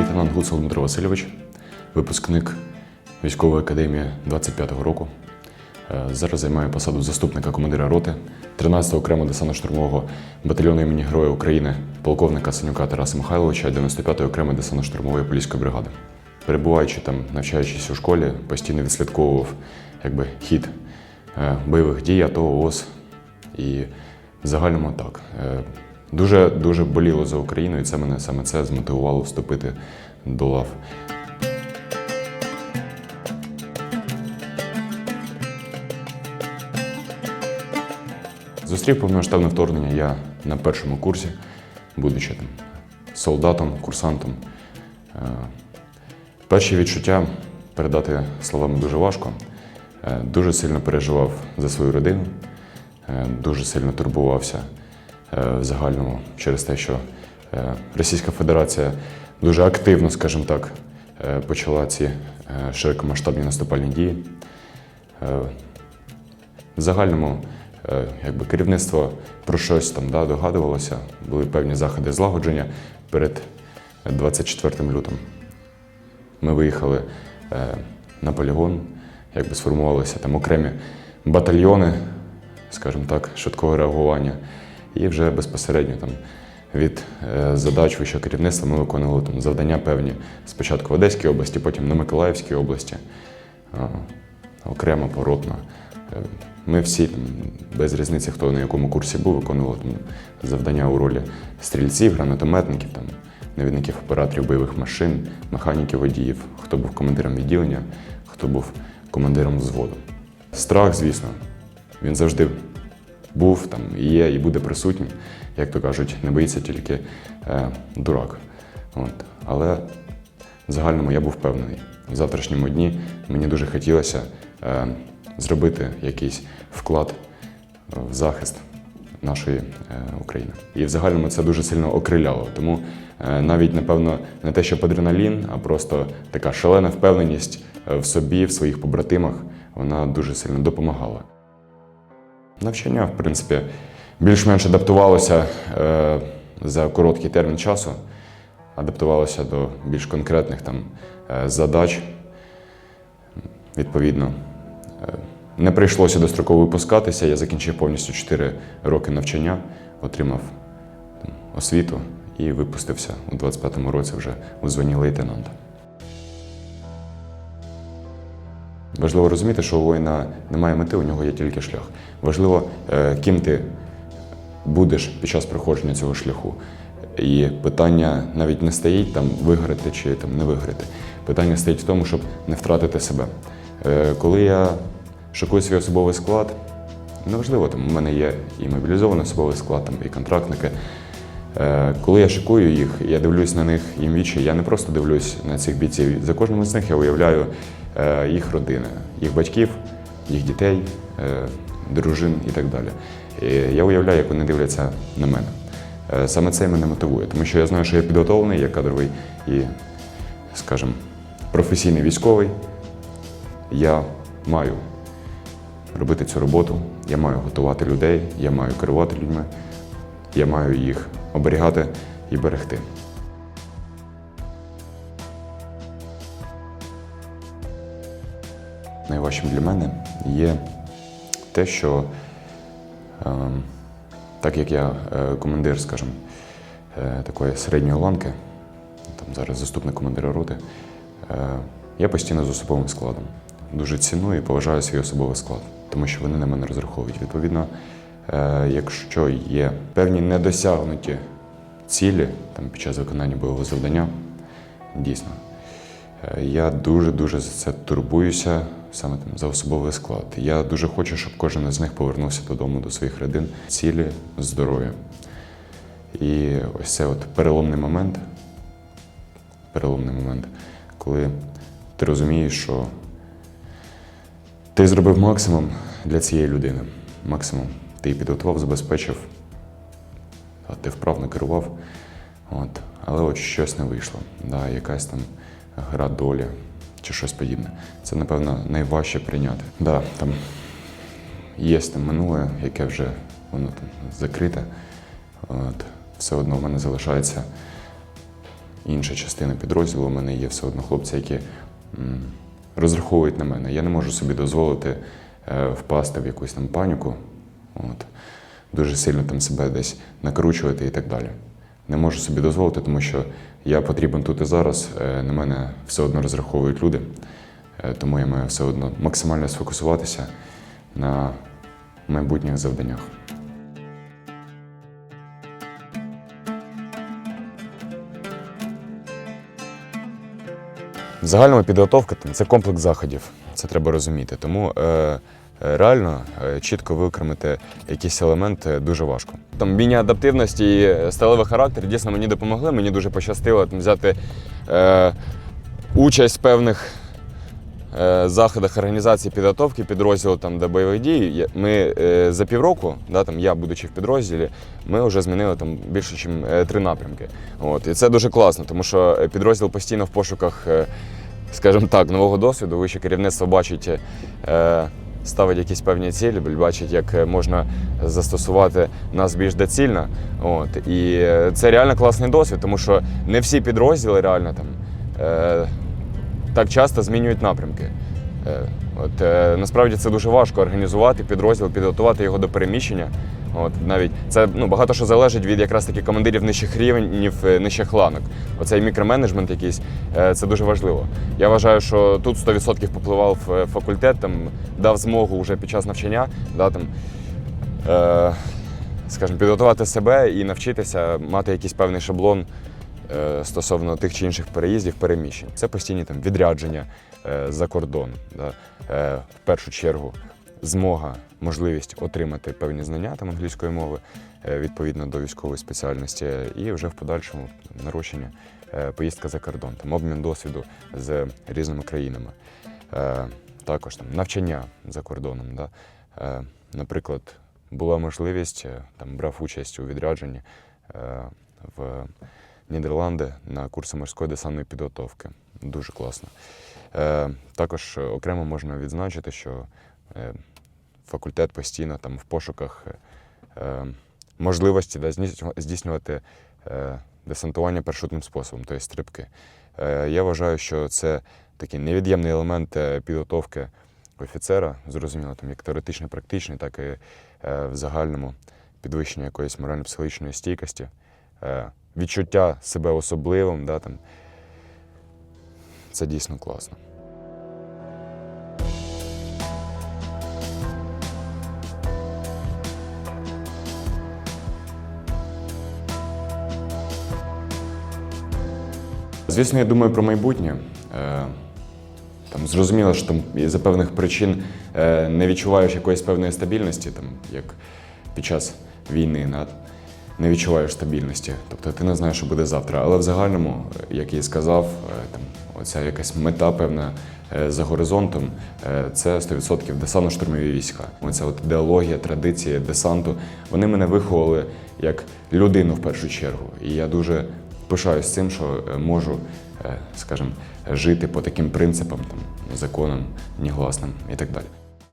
лейтенант Гуцул Дмитро Васильович, випускник військової академії 25-го року. Е, Зараз займаю посаду заступника командира роти 13-го окремого десантно-штурмового батальйону імені Героя України, полковника Синюка Тараса Михайловича 95-ї окремої десантно-штурмової поліської бригади. Перебуваючи там, навчаючись у школі, постійно відслідковував якби, хід е, бойових дій, АТО, ООС. І в загальному так. Дуже дуже боліло за Україну, і це мене саме це змотивувало вступити до лав. Зустрів повномасштабне вторгнення я на першому курсі, будучи там солдатом, курсантом. Е, Перші відчуття передати словами дуже важко. Е, Дуже сильно переживав за свою родину, е, дуже сильно турбувався в загальному через те, що е, Російська Федерація дуже активно, скажімо так, е, почала ці е, широкомасштабні наступальні дії. Е, в загальному е, якби, керівництво про щось там да, догадувалося, були певні заходи злагодження перед 24 лютим. Ми виїхали е, на полігон, якби сформувалися там окремі батальйони, скажімо так, швидкого реагування. І вже безпосередньо там від е, задач вищого керівництва ми виконували там завдання певні спочатку в Одеській області, потім на Миколаївській області, е, окремо поротно. Е, Ми всі без різниці, хто на якому курсі був, виконували там, завдання у ролі стрільців, гранатометників, там, навідників операторів бойових машин, механіків водіїв, хто був командиром відділення, хто був командиром взводу. Страх, звісно, він завжди був там, є, і буде присутній. Як то кажуть, не боїться тільки е, дурак. От. Але в загальному я був впевнений. В завтрашньому дні мені дуже хотілося е, зробити якийсь вклад в захист нашої е, України. І в загальному це дуже сильно окриляло. Тому е, навіть, напевно, не те, що адреналін, а просто така шалена впевненість в собі, в своїх побратимах, вона дуже сильно допомагала. Навчання, в принципі, більш-менш адаптувалося е, за короткий термін часу, адаптувалося до більш конкретних там, е, задач. Відповідно, е, не прийшлося достроково випускатися. Я закінчив повністю 4 роки навчання, отримав там, освіту і випустився у 25-му році вже у званні лейтенанта. Важливо розуміти, що у воїна немає мети, у нього є тільки шлях. Важливо, е, ким ти будеш під час проходження цього шляху. І питання навіть не стоїть там виграти чи там не виграти. Питання стоїть в тому, щоб не втратити себе. Е, Коли я шукую свій особовий склад, неважливо, там у мене є і мобілізований особовий склад, там, і контрактники. Е, Коли я шикую їх, я дивлюсь на них їм вічі, я не просто дивлюсь на цих бійців. За кожним з них я уявляю е, їх родини, їх батьків, їх дітей, е, дружин і так далі. І я уявляю, як вони дивляться на мене. Саме це мене мотивує, тому що я знаю, що я підготовлений, я кадровий і, скажімо, професійний військовий. Я маю робити цю роботу, я маю готувати людей, я маю керувати людьми, я маю їх оберігати і берегти. Найважчим для мене є те, що е, так як я е, командир, скажімо, е, такої середньої ланки, там зараз заступник командира роти, е, я постійно з особовим складом. Дуже ціную і поважаю свій особовий склад, тому що вони на мене розраховують. Відповідно, якщо є певні недосягнуті цілі там, під час виконання бойового завдання, дійсно, е, я дуже-дуже за це турбуюся, саме там за особовий склад. Я дуже хочу, щоб кожен із них повернувся додому до своїх родин, цілі, здоров'я. І ось це от переломний момент, переломний момент, коли ти розумієш, що ти зробив максимум для цієї людини. Максимум. Ти її підготував, забезпечив, а ти вправно керував. От. Але от щось не вийшло. Да, якась там гра долі чи щось подібне. Це, напевно, найважче прийняти. Да, там є там минуле, яке вже воно там закрите. От. Все одно в мене залишається інша частина підрозділу. У мене є все одно хлопці, які розраховують на мене. Я не можу собі дозволити е, впасти в якусь там паніку, от, дуже сильно там себе десь накручувати і так далі. Не можу собі дозволити, тому що я потрібен тут і зараз. е, На мене все одно розраховують люди, е, тому я маю все одно максимально сфокусуватися на майбутніх завданнях. Загальна підготовка це комплекс заходів, це треба розуміти. Тому е, реально е, чітко виокремити якісь елементи дуже важко. Там вміння адаптивності і сталевий характер дійсно мені допомогли. Мені дуже пощастило там, взяти е, участь в певних е, заходах організації підготовки підрозділу там, до бойових дій. Ми е, за півроку, да, там, я будучи в підрозділі, ми вже змінили там більше, ніж три напрямки. От. І це дуже класно, тому що е, підрозділ постійно в пошуках, е, скажімо так, нового досвіду. Вище керівництво бачить. Е, Ставить якісь певні цілі, бачить, як е, можна застосувати нас більш доцільно. От. І е, це реально класний досвід, тому що не всі підрозділи реально там е, так часто змінюють напрямки. Е, От, е, насправді це дуже важко організувати підрозділ, підготувати його до переміщення. От, навіть це ну, багато що залежить від якраз таки командирів нижчих рівнів, е, нижчих ланок. Оцей мікроменеджмент якийсь е, це дуже важливо. Я вважаю, що тут 100% попливав е, факультет, там, дав змогу вже під час навчання да, там, е, скажімо, підготувати себе і навчитися мати якийсь певний шаблон е, стосовно тих чи інших переїздів, переміщень. Це постійні там відрядження за кордон. Да? Е, в першу чергу змога, можливість отримати певні знання там англійської мови е, відповідно до військової спеціальності, і вже в подальшому нарощення е, поїздка за кордон, там обмін досвіду з різними країнами. Е, також там навчання за кордоном. Да? Е, наприклад, була можливість, е, там брав участь у відрядженні е, в Нідерланди на курси морської десантної підготовки. Дуже класно. Е, також е, окремо можна відзначити, що е, факультет постійно там в пошуках е, можливості да, здійснювати е, десантування парашутним способом, тобто стрибки. Е, я вважаю, що це такий невід'ємний елемент е, підготовки офіцера, зрозуміло, там як теоретично практичний, так і е, в загальному підвищення якоїсь морально-психологічної стійкості, е, відчуття себе особливим. Да, там, це дійсно класно. Звісно, я думаю про майбутнє. Е, Там зрозуміло, що там за певних причин е, не відчуваєш якоїсь певної стабільності, там, як під час війни, не відчуваєш стабільності. Тобто ти не знаєш, що буде завтра. Але в загальному, е, як я і сказав, е, там, оця якась мета певна е, за горизонтом це 100% десантно-штурмові війська. Оця от ідеологія, традиція десанту, вони мене виховали як людину в першу чергу. І я дуже пишаюсь цим, що можу, скажімо, жити по таким принципам, там, законам, негласним і так далі.